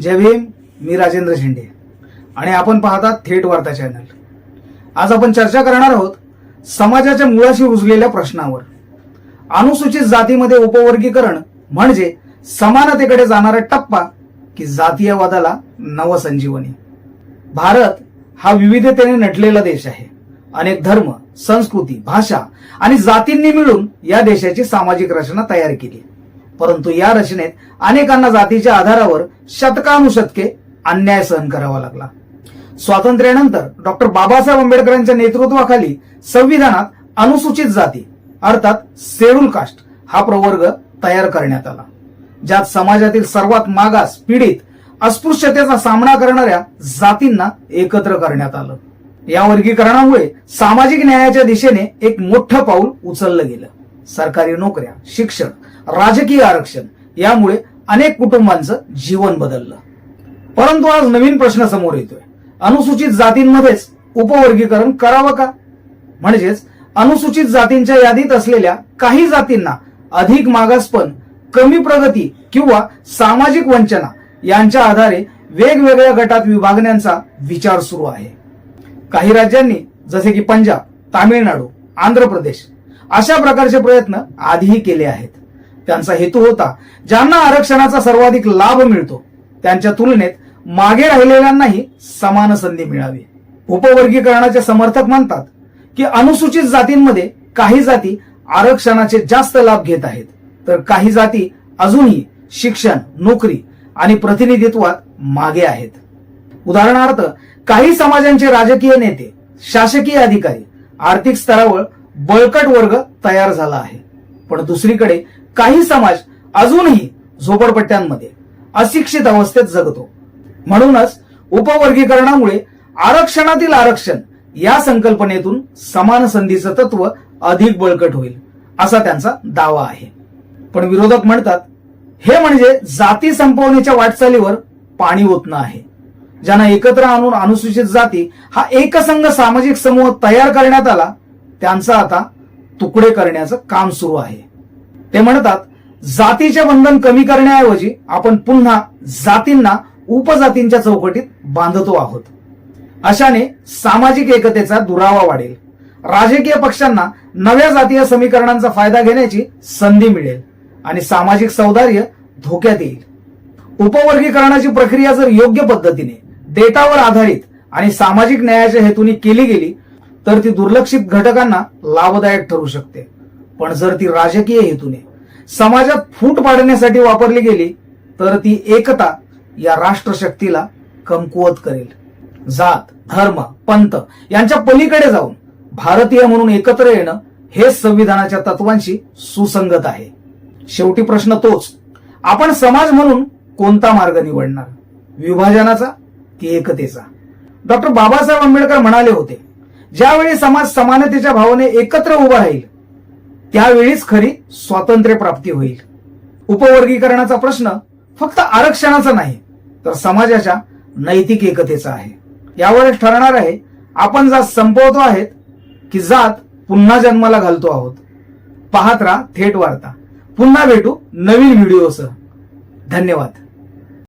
जय भीम मी राजेंद्र शिंदे. आणि आपण पाहतात थेट वार्ता चॅनल. आज आपण चर्चा करणार आहोत समाजाच्या मुळाशी रुजलेल्या प्रश्नावर. अनुसूचित जातीमध्ये उपवर्गीकरण म्हणजे समानतेकडे जाणारा टप्पा की जातीयवादाला नवसंजीवनी. भारत हा विविधतेने नटलेला देश आहे. अनेक धर्म संस्कृती भाषा आणि जातींनी मिळून या देशाची सामाजिक रचना तयार केली. परंतु या रचनेत अनेकांना जातीच्या आधारावर शतकानुशतके अन्याय सहन करावा लागला. स्वातंत्र्यानंतर डॉक्टर बाबासाहेब आंबेडकरांच्या नेतृत्वाखाली संविधानात अनुसूचित जाती अर्थात शेड्यूल कास्ट हा प्रवर्ग तयार करण्यात आला ज्यात समाजातील सर्वात मागास पीडित अस्पृश्यतेचा सामना करणाऱ्या जातींना एकत्र करण्यात आलं. या वर्गीकरणामुळे सामाजिक न्यायाच्या दिशेने एक मोठं पाऊल उचललं गेलं. सरकारी नोकऱ्या शिक्षण राजकीय आरक्षण यामुळे अनेक कुटुंबांचं जीवन बदललं. परंतु आज नवीन प्रश्न समोर येतोय. अनुसूचित जातींमध्येच उपवर्गीकरण करावं का? म्हणजेच अनुसूचित जातींच्या यादीत असलेल्या काही जातींना अधिक मागासपण कमी प्रगती किंवा सामाजिक वंचना यांच्या आधारे वेगवेगळ्या गटात विभागण्याचा विचार सुरू आहे. काही राज्यांनी जसे की पंजाब तामिळनाडू आंध्र प्रदेश अशा प्रकारचे प्रयत्न आधीही केले आहेत. त्यांचा हेतू होता ज्यांना आरक्षणाचा सर्वाधिक लाभ मिळतो त्यांच्या तुलनेत मागे राहिलेल्यांनाही समान संधी मिळावी. उपवर्गीकरणाचे समर्थक म्हणतात की अनुसूचित जातींमध्ये काही जाती आरक्षणाचे जास्त लाभ घेत आहेत तर काही जाती अजूनही शिक्षण नोकरी आणि प्रतिनिधित्वात मागे आहेत. उदाहरणार्थ काही समाजांचे राजकीय नेते शासकीय अधिकारी आर्थिक स्तरावर बळकट वर्ग तयार झाला आहे. पण दुसरीकडे काही समाज अजूनही झोपडपट्ट्यांमध्ये अशिक्षित अवस्थेत जगतो. म्हणूनच उपवर्गीकरणामुळे आरक्षणातील आरक्षण या संकल्पनेतून समान संधीचं तत्व अधिक बळकट होईल असा त्यांचा दावा आहे. पण विरोधक म्हणतात हे म्हणजे जाती संपवण्याच्या वाटचालीवर पाणी ओतणं आहे. ज्यांना एकत्र आणून अनुसूचित जाती हा एकसंघ सामाजिक समूह तयार करण्यात आला त्यांचा आता तुकडे करण्याचं काम सुरू आहे. ते म्हणतात जातीचे बंधन कमी करण्याऐवजी आपण पुन्हा जातींना उपजातींच्या चौकटीत बांधतो आहोत. अशाने सामाजिक एकतेचा दुरावा वाढेल. राजकीय पक्षांना नव्या जातीय समीकरणांचा फायदा घेण्याची संधी मिळेल आणि सामाजिक सौदार्य धोक्यात येईल. उपवर्गीकरणाची प्रक्रिया जर योग्य पद्धतीने डेटावर आधारित आणि सामाजिक न्यायाच्या हेतूने केली गेली तर ती दुर्लक्षित घटकांना लाभदायक ठरू शकते. पण जर ती राजकीय हेतूने समाजात फूट पाडण्यासाठी वापरली गेली तर ती एकता या राष्ट्रशक्तीला कमकुवत करेल. जात धर्म पंथ यांच्या पलीकडे जाऊन भारतीय म्हणून एकत्र येणं हे संविधानाच्या तत्वांशी सुसंगत आहे. शेवटी प्रश्न तोच आपण समाज म्हणून कोणता मार्ग निवडणार? विभाजनाचा की एकतेचा? डॉक्टर बाबासाहेब आंबेडकर म्हणाले होते ज्यावेळी समाज समानतेच्या भावने एकत्र उभा राहील त्यावेळीच खरी स्वातंत्र्य प्राप्ती होईल. उपवर्गीकरणाचा प्रश्न फक्त आरक्षणाचा नाही तर समाजाच्या नैतिक एकतेचा आहे. यावरच ठरणार आहे आपण जात संपवतो आहेत की जात पुन्हा जन्माला घालतो आहोत. पाहत राहा थेट वार्ता. पुन्हा भेटू नवीन व्हिडिओसह. धन्यवाद.